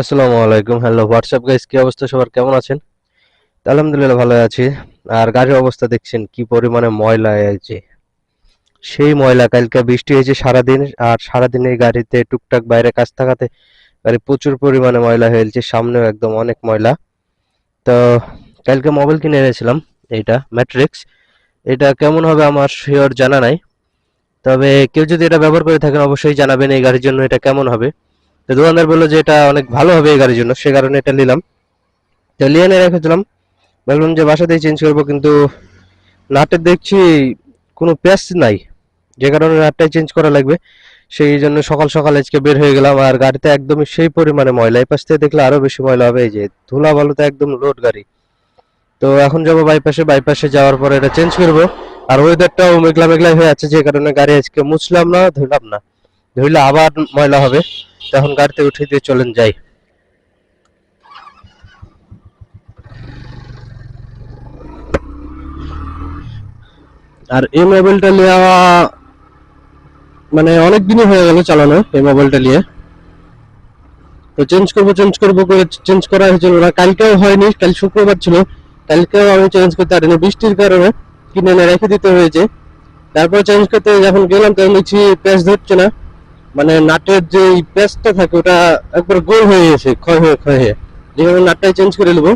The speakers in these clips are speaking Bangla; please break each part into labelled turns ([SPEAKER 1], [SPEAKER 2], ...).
[SPEAKER 1] আসসালামু আলাইকুম। হ্যালো হোয়াটসঅ্যাপ গাইস কি অবস্থা? সবার কেমন আছেন? আলহামদুলিল্লাহ, ভালো আছি। আর গাড়ির অবস্থা দেখছেন, কি পরিমাণে ময়লা হয়েছে সেই ময়লা, কালকে বৃষ্টি হয়েছে সারাদিন, আর সারাদিন এই গাড়িতে টুকটাক বাইরে কাজ থাকাতে গাড়ি প্রচুর পরিমাণে ময়লা হয়েছে সামনেও একদম অনেক ময়লা। তো কালকে মোবাইল কিনে এনেছিলাম এইটা ম্যাট্রিক্স এটা কেমন হবে আমার শিওর জানা নাই। তবে কেউ যদি এটা ব্যবহার করে থাকেন, অবশ্যই জানাবেন এই গাড়ির জন্য এটা কেমন হবে। তো দোকানদার বলল যে এটা অনেক ভালো হবে এই গাড়ির জন্য, সে কারণে এটা নিলাম। তো নিয়ে এনে রেখেছিলাম ভাবলাম যে বাসাতেই চেঞ্জ করব, কিন্তু নাটের দেখছি কোনো প্যাচ নাই। যে কারণে নাটটাই চেঞ্জ করা লাগবে। সেই জন্য সকাল সকাল আজকে বের হয়ে গেলাম, আর গাড়িতে একদমই সেই পরিমাণে ময়লা। এই পাশ থেকে দেখলে আরও বেশি ময়লা হবে, এই যে ধুলা বালুতে একদম লোড গাড়ি। তো এখন যাব বাইপাসে বাইপাসে যাওয়ার পরে এটা চেঞ্জ করব। আর ওয়েদারটাও মেঘলা মেঘলা হয়ে আছে, যে কারণে গাড়ি আজকে মুছলাম না, ধুলাম না। ধুইলে আবার ময়লা হবে। তখন গাড়িতে উঠে দিয়ে চলেন যাই। আর এই মোবাইলটা নেওয়া মানে অনেক দিনই হয়ে গেল চালানো এই মোবাইলটা নিয়ে। তো চেঞ্জ করব চেঞ্জ করব করে চেঞ্জ করা হয়েছিল। না, কালকেও হয়নি, কাল শুক্রবার ছিল। কালকেও আমি চেঞ্জ করতে পারিনি। বৃষ্টির কারণে কিনে রেখে দিতে হয়েছে। তারপর চেঞ্জ করতে যখন গেলাম, তখন দেখছি প্যাচ ধরছে না। মানে নাটের যে পেস্টটা থাকে, ওটা একবার গোল হয়ে গেছে, ক্ষয় হয়ে ক্ষয় হয়ে। যেভাবে নাটটাই চেঞ্জ করে নেব।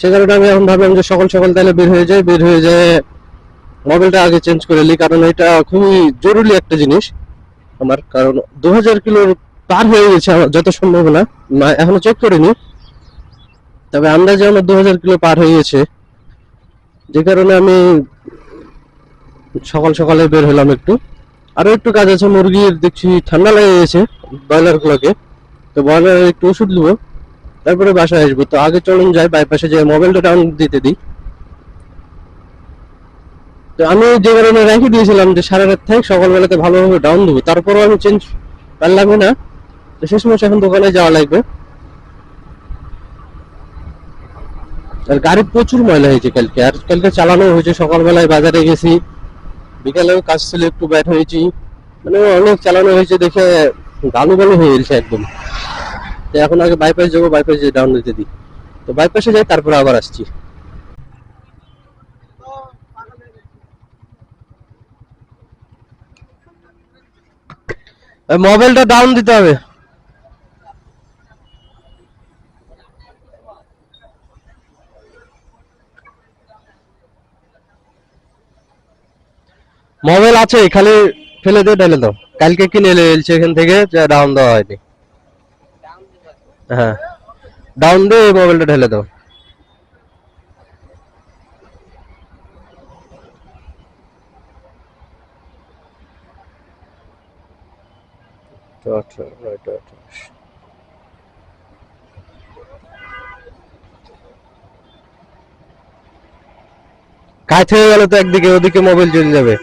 [SPEAKER 1] সে কারণে আমি এখন ভাবলাম যে সকাল সকাল তাহলে বের হয়ে যায় বের হয়ে যায় মোবাইলটা আগে চেঞ্জ করে নিই, কারণ এটা খুবই জরুরি একটা জিনিস আমার, কারণ দু হাজার কিলোর পার হয়ে গেছে আমার, যত সম্ভাবনা না এখনও চেক করিনি। তবে আন্দাজে আমার দু হাজার কিলো পার হয়ে গেছে। যে কারণে আমি সকাল সকালে বের হলাম একটু। আরও একটু কাজ আছে, মুরগির দেখছি ঠান্ডা লেগে গেছে, ব্রয়লার গুলোকে। তো ব্রয়লারের একটু ওষুধ নেব, তারপরে বাসায় আসব। তো আগে চলুন যাই বাইপাসে যে মোবাইলটা ডাউন দিতে দিই। তো আমি যে কারণে রেখে দিয়েছিলাম যে সারা রাত থাক সকালবেলাতে ভালোভাবে ডাউন দেবো। তারপরেও আমি চেঞ্জ পারলামই না। তো শেষ মাসে এখন দোকানে যাওয়া লাগবে। আর গাড়ি প্রচুর ময়লা হয়েছে কালকে। আর কালকে চালানো হয়েছে, সকালবেলায় বাজারে গেছি। বিকালেও কাজ ছিল, একটু ব্যাট হয়েছি। মানে অনেক চালানো হয়েছে দেখে গালু গালু হয়ে গেছে একদম। তো এখন আগে বাইপাস যাব বাইপাসে ডাউন দিতে দিই। তো বাইপাসে যাই, তারপরে আবার আসছি। মোবাইলটা ডাউন দিতে হবে। মোবাইল আছে খালি ফেলে দিয়ে ঢেলে দাও। কালকে কিনে এলছে এখান থেকে যা ডাউন দেওয়া হয়নি। হ্যাঁ। ডাউন দিয়ে এই মোবাইলটা ঢেলে দাও। আচ্ছা হয়ে গেল তো একদিকে ওদিকে মোবাইল চলে যাবে।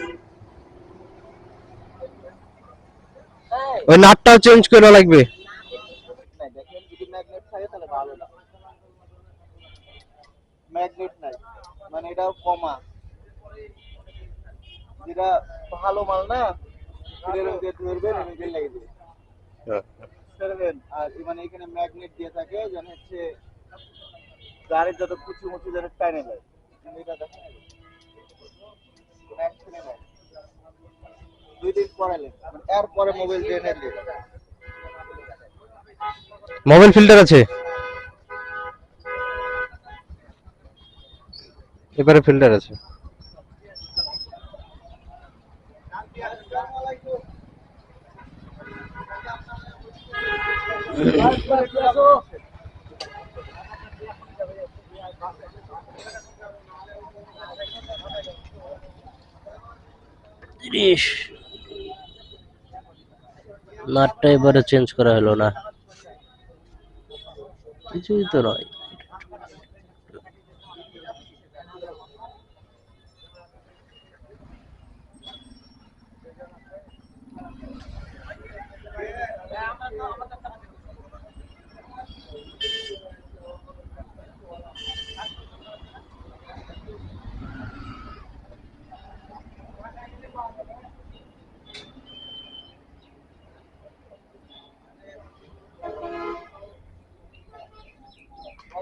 [SPEAKER 1] ওই চেঞ্জ করা লাগবে।
[SPEAKER 2] যদি ম্যাগনেট থাকে তাহলে ভালো না ম্যাগনেট নাই মানে এটা কমা। যেটা ভালো মাল না ধরবেন আর মানে এখানে ম্যাগনেট দিয়ে থাকে যেন হচ্ছে গাড়ির যত কুচু মুচু যেন টাইনে যায়। এটা দেখেন অ্যাকশনে নাই দুই দিন পরাইলেন এরপরে মোবাইল
[SPEAKER 1] মোবাইল ফিল্টার আছে? এবারে ফিল্টার আছে। ইস নাটটা এবারে চেঞ্জ করা হলো না। কিছুই তো নয়।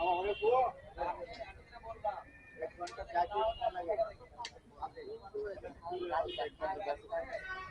[SPEAKER 2] আমার ঘরে তো এক ঘণ্টা চাকরি আমাদের আজকে তারিখ হচ্ছে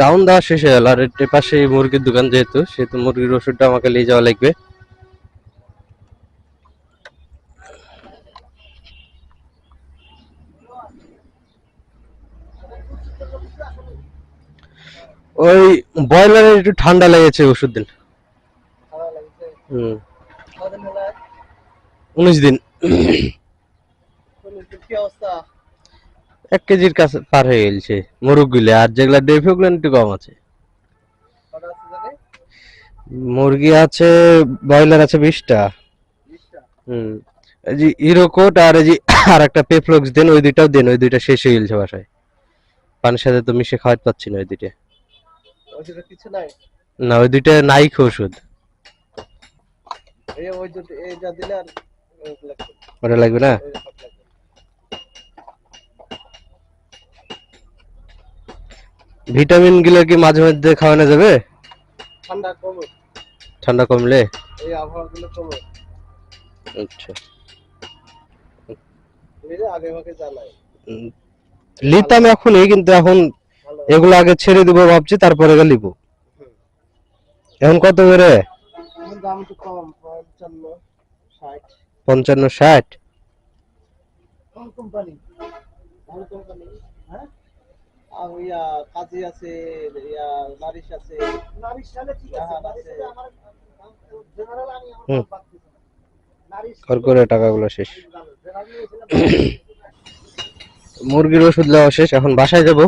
[SPEAKER 1] ডাউন দেওয়া শেষ হয়ে গেল। আর এর পাশে মুরগির দোকান যেহেতু সেহেতু মুরগির ওষুধটা আমাকে নিয়ে যাওয়া লাগবে। ওই ব্রয়লারের একটু ঠান্ডা লেগেছে ওষুধ দিন। উনিশ দিন।
[SPEAKER 2] কি অবস্থা?
[SPEAKER 1] এক কেজির কাছে পার হয়ে গেছে মুরগগুলো আর যেগুলা ডেফি ওগুলো একটু কম আছে। মুরগি আছে ব্রয়লার আছে বিশটা। হুম এই যে ইরোকোট আর এই যে আর একটা পেফ্লক্স দেন ওই দুইটাও দেন ওই দুইটা শেষ হয়ে গেছে বাসায়। পানির সাথে তো মিশে খাওয়াতে পাচ্ছি না ওই দুইটা।
[SPEAKER 2] নাই?
[SPEAKER 1] না ওই দুইটা নাইক ওষুধ। ওটা লাগবে না? ভিটামিনগুলো কি মাঝে মধ্যে খাওয়ানো যাবে?
[SPEAKER 2] ঠান্ডা কমে।
[SPEAKER 1] ঠান্ডা কমলে?
[SPEAKER 2] এই আবহাওয়া গুলো কমে।
[SPEAKER 1] আচ্ছা।
[SPEAKER 2] আগে ভাগে জানাই
[SPEAKER 1] লিতাম এখনই কিন্তু এখন এগুলো আগে ছেড়ে দিব ভাবছি তারপরে লিবো। এখন কত করে?
[SPEAKER 2] দাম একটু কম পঞ্চান্ন ষাট।
[SPEAKER 1] পঞ্চান্ন ষাট?
[SPEAKER 2] কোন কোম্পানি? কোম্পানি? ইয়া কাজী আছে ইয়া নারিশ আছে। নারিশ সালে ঠিক আছে নারিশ আমার জেনারেল আমি আমার বাদ দিছি নারিশ
[SPEAKER 1] করে টাকাগুলো শেষ। মুরগির ওষুধ দেওয়া শেষ এখন বাসায় যাব।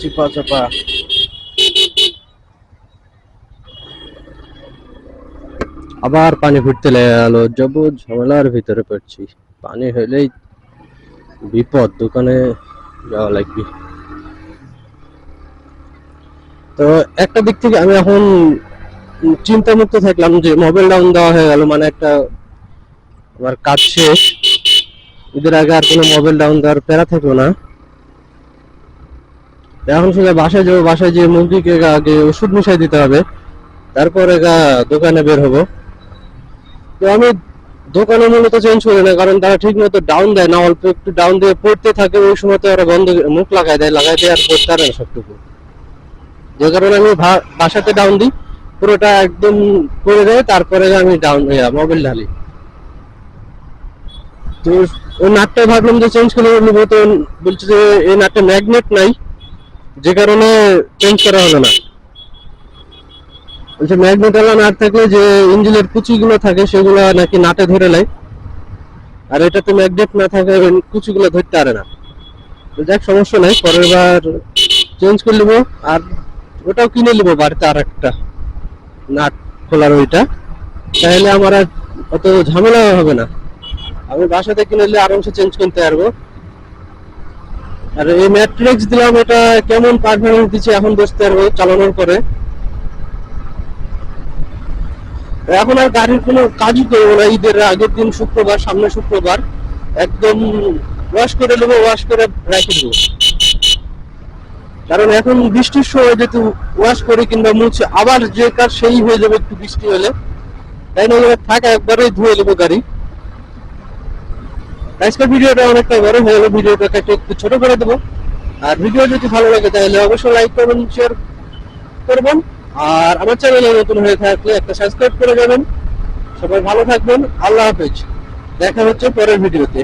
[SPEAKER 1] চিপা চাপা। আবার পানি ফুটতে লেগে গেল যাব ঝামেলার ভিতরে পড়ছি। পানি হইলেই বিপদ, দোকানে যাওয়া লাগবে। তো একটা দিক থেকে আমি এখন চিন্তা মুক্ত থাকলাম যে মোবাইল ডাউন দেওয়া হয়ে গেল মানে একটা আমার কাজ শেষ। ঈদের আগে আর কোনো মোবাইল ডাউন দেওয়ার প্যারা থাকল না। এখন শুধু বাসায় যাব, বাসায় যেয়ে মুরগিকে আগে ওষুধ মিশাই দিতে হবে। তারপরে গা দোকানে বের হব। তো আমি দোকানে মূলত চেঞ্জ করি না, কারণ তারা ঠিক মতো ডাউন দেয় না, অল্প একটু ডাউন দিয়ে পড়তে থাকে, ওই সময় তো ওরা বন্ধ মুখ লাগাই দেয় লাগাই দেয় আর পড়তে পারে না সবটুকু। যে কারণে আমি বাসাতে ডাউন দিই, পুরোটা একদম করে দেয়, তারপরে আমি ডাউন মোবাইল ঢালি। তো ওই নাটটা ভাবলাম যে চেঞ্জ করে তো বলছে যে এই নাটে ম্যাগনেট নাই। যে কারণে চেঞ্জ করা হলো না। বলছে ম্যাগনেট নাট থাকলে যে ইঞ্জিনের কুচিগুলো থাকে, সেগুলো নাকি নাটে ধরে নেয়। আর এটাতে ম্যাগনেট না থাকে কুচিগুলো ধরতে পারে না। যাক, সমস্যা নাই, পরের বার চেঞ্জ করে নেব। আর ওটাও কিনে নেব বাড়িতে আর একটা নাট খোলার ওইটা। তাহলে আমার আর অত ঝামেলা হবে না। আমি বাসাতে কিনে নিলে আরামসে চেঞ্জ করতে পারব। আর এই ম্যাট্রিক্স দিলাম, এটা কেমন পারফরমেন্স দিচ্ছে এখন বুঝতে পারব চালানোর পরে? এখন আর গাড়ির কোনো কাজই করব না, ঈদের আগের দিন শুক্রবার, সামনে শুক্রবার, একদম ওয়াশ করে নেব ওয়াশ করে রেখে দেবো। কারণ এখন বৃষ্টির সময় যেহেতু ওয়াশ করে কিংবা মুছে, আবার যে কাজ সেই হয়ে যাবে একটু বৃষ্টি হলে। তাই না থাকা একবারে ধুয়ে নেব গাড়ি। আজকের ভিডিওটা অনেকটা বড় হয়ে গেল ভিডিওটাকে একটু ছোট করে দেবো। আর ভিডিও যদি ভালো লাগে তাহলে অবশ্যই লাইক করবেন শেয়ার করবেন। আর আমার চ্যানেলে নতুন হয়ে থাকলে একটা সাবস্ক্রাইব করে যাবেন। সবাই ভালো থাকবেন, আল্লাহ হাফেজ। দেখা হচ্ছে পরের ভিডিওতে।